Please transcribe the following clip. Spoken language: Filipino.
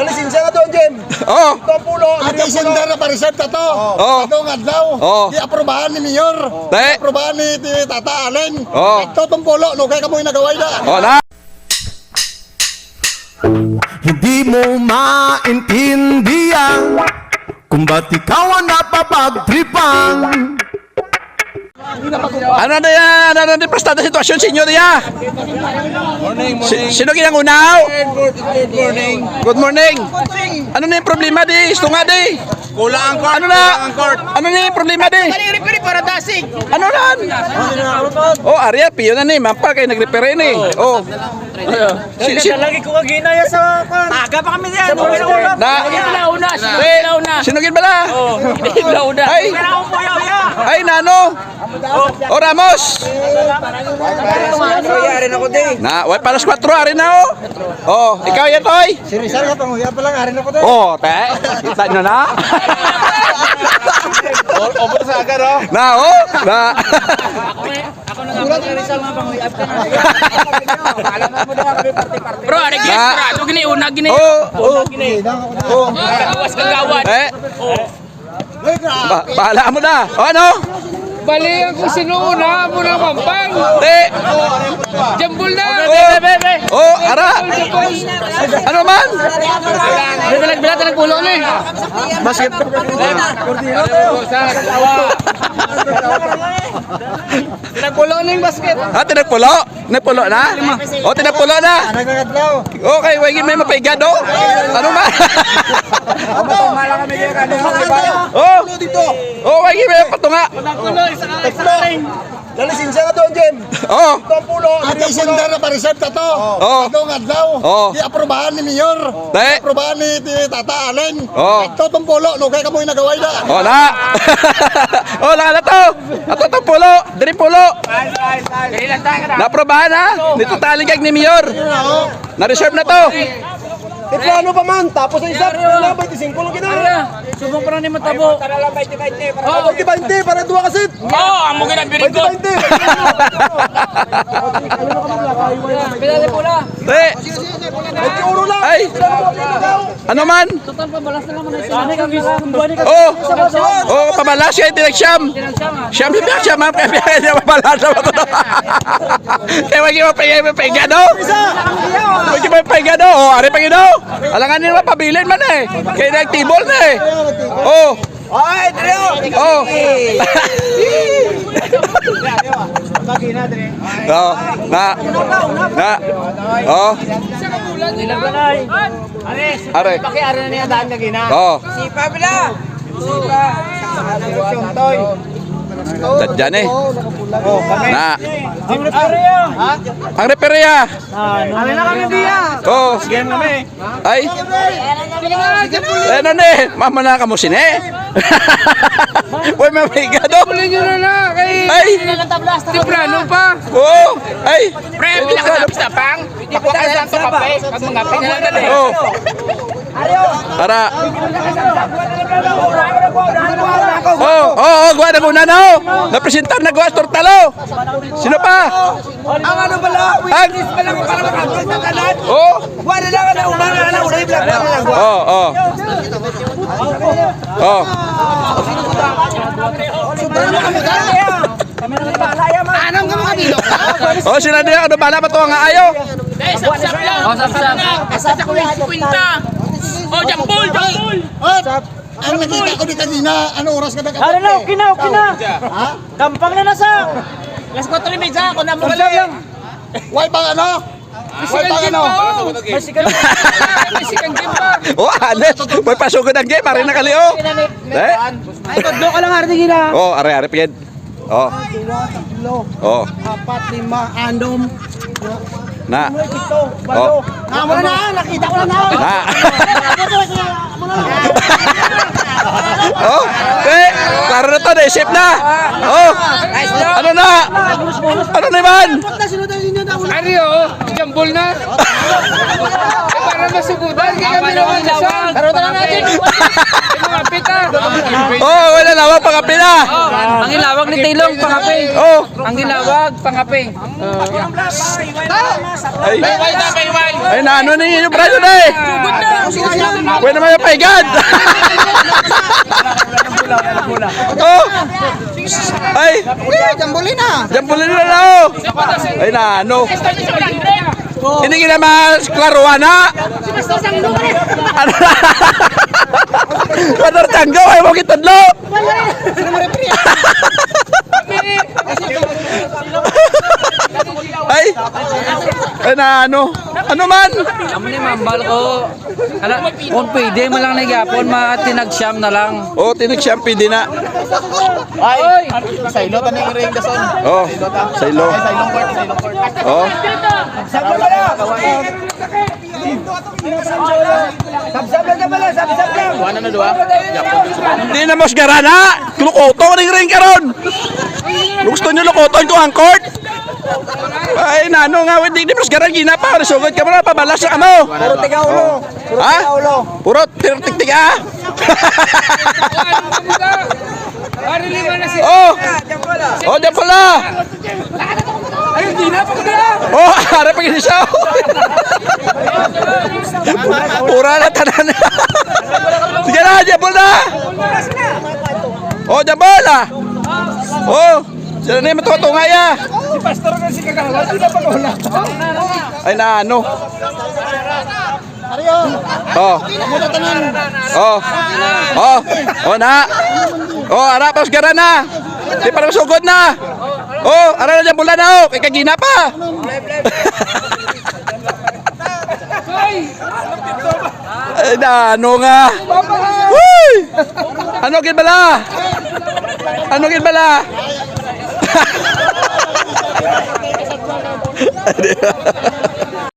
Lalisensya na doon, Jem. Oh. Ito ang pulo. At na pa-reserve na to. Oo. Atong adlaw. Oo. I-aprobahan ni Mayor. Te. I-aprobahan ni Tata Allen. Oo. Ito itong pulo. No, kaya ka mo nagaway na. Oh, na. Hindi mo maintindihan Kung ba't ikaw ang napapagtripan Ano na yan? Ano na yung prestada sitwasyon sa inyo niya? Morning, Si, sino kinang unaw? Good morning. Good morning. Ano na yung problema di? Gusto nga di. Kulang ang court. Ano na? Ano na yung problema di? Pili para dasig. Ano na? Oh, Arya, piyo na ni. Mampal kayo nag-repair ni. Oh. Si, si, Lagi ko kaginaya sa Aga pa kami diyan. na, Launa, Pre, sinugin ba na? launa. Ay, Pero ako po yaw ya. ay, nano. Oh, Ramos. Yari na ko di. Na, wait, palas 4, ari na oh. Oh, ikaw yan, Toy. Si Rizal ka panguya pa lang. Arin ako to. Oh, te. Kita nyo na. Over sa agad, oh. na, oh. Na. Bro, ada gini Ah. bro. Ito gini una gini. Oh, oh. Oh. Gawas kang gawad. Eh. Ba bahala mo na. O ano? Bali ako sinuuna mo na mampang. Te. Jambul na. Oh, oh, ara. Ano man? Bilag bilag ng pulo ni. Basket. Nagpulo na yung basket. Ah, tinagpulo? Nagpulo na? Oh, tinagpulo na. Okay, wagi may mapaigad oh. Ano ba? Oh. Oh, wagi may patunga. Lalisensya na doon, Jem. Oh. Ito ang pulo. At isender na pa-reserve na to. Oo. Atong adlaw. Oo. I-aprobahan ni Mayor. Te. I-aprobahan ni Tata Allen. Oo. Ito itong pulo. No, kaya ka mo nagaway na. Oh, na. oh, lang na to. Ato to pulo. Diri pulo. Naprobahan ha. Dito taligag ni Mayor. Na-reserve na to. Eh, plano pa man. Tapos ang isa, na 25 lang kinara. Subong pa na ni matabo. Oh, 20 para duwa kasi. Oh, amo gina birigot. 20. Bilali pula. Te. Euro lang. Ay. Ano man? Total pa balas na naman na ka. Oh. Oh, pabalas siya direct siyam. Siyam siya siya ma'am kaya niya pabalas sa mga to. Kaya pagay mo pagay no. Wagi mo pagay no. Oh, ari pagay no. Alangan nila pabilin man eh. Kaya nagtibol na eh. Oh. Ay, Drio. Oh. Oh, na. Na. Oh. Are. Pakiara na niya daan na gina. Oh. Sipa bila. Dadyan eh. Na. Ang referee. Ang referee ah. Ano na kami diya? Oh. Game kami. Ay. Ano ne? Mama na kamo sine. Uy, mamiga do. Huli nyo na na. Kay Ay. Timbrano pa. Oh. Ay. Pre, pinakatapos na pang. Pakuha ka sa ito kape. Pag mga kape na lang dali. Oh. Para. Oh, oh, oh, gwa na muna no. Napresentar na gwa tortalo. Sino pa? Ang ano pala, Ang witness pa lang para makapit sa tanan. Oh. Wala lang na una na na una iblang pa lang. Oh, oh. Oh. Anong ka mga bilo? Oh, sila dia ano bala pa to nga ayo. Eh, sapsap lang. Oh, sapsap. Asa ko yung 50. Oh, jambul, jambul. At, ang nakita ko di kanina, ano oras ka nagkakadlaw? Ano na, okay na, okay na. Kampang na nasa. Las 4 media ako na mo galing. Why pang ano? Why pang ano? Masikan. Masikan game pa. Oh, anes. May pasugod ang game, pare na kalio. Eh. Ay, kadlo ka lang arti gina. Oh, are are pigid. Oh. Oh. Apat, lima, anom. Na. Ito, Oh. Ah, mo na, nakita ko na na. Oh, eh, klaro na to, naisip na. Oh, ano na? Ano naman? Ari oh. Jambul na. Para masugudan. Kaya kami naman sa. Karotan na natin. Mga pita. Oh, wala na, wag pangapin na. Ang ilawag ni Taylong, pangape. Oh, Ang ilawag, pangape. ay, na, payway. ay, na ano na yun yung braso na eh. Na. Pwede naman yung paigad. oh. Ay, jambulin na. jambulin na na oh. Ay na, ano. Hindi ka naman klaruan ha. Ano na? Padar tanggaw ay mo kitadlo. Ay, ay na ano? Ano man? Amo ni mambal ko. Ala, kung pwede mo lang nagyapon, matinagsyam na lang. Oh, tinig siyampi din na. Ay! Sa ilo, tanong ring dason. Oh, sa ilo. Sa ilong court, sa ilong court. Oh. Kuha na na duwa. Hindi na mas garana. Lukoto ring ring karon. Gusto niyo lukoton ko ang court? Ay, nano nga, hindi di mas garan gina pa. Resugod ka mo na, pabalas sa amo. Puro tiga ulo. Ha? Puro tiro tiga. Lima na si... Oh! Oh, diyan pala! Oh, harap pa siya. Pura na tanan. Sige na, jabol na. Oh, jabol ah. Oh, sila na yung matutunga ya. Si Pastor na si Kagawa, hindi na pa wala. Ay na ano. Oh. Oh. Oh. Oh na. Oh, ara pa gara na. Di pa sugod na. Oh, ara na jabol na oh. Kay kagina pa. Ay na ano nga. Uy! Ano gid bala? Ano gid bala?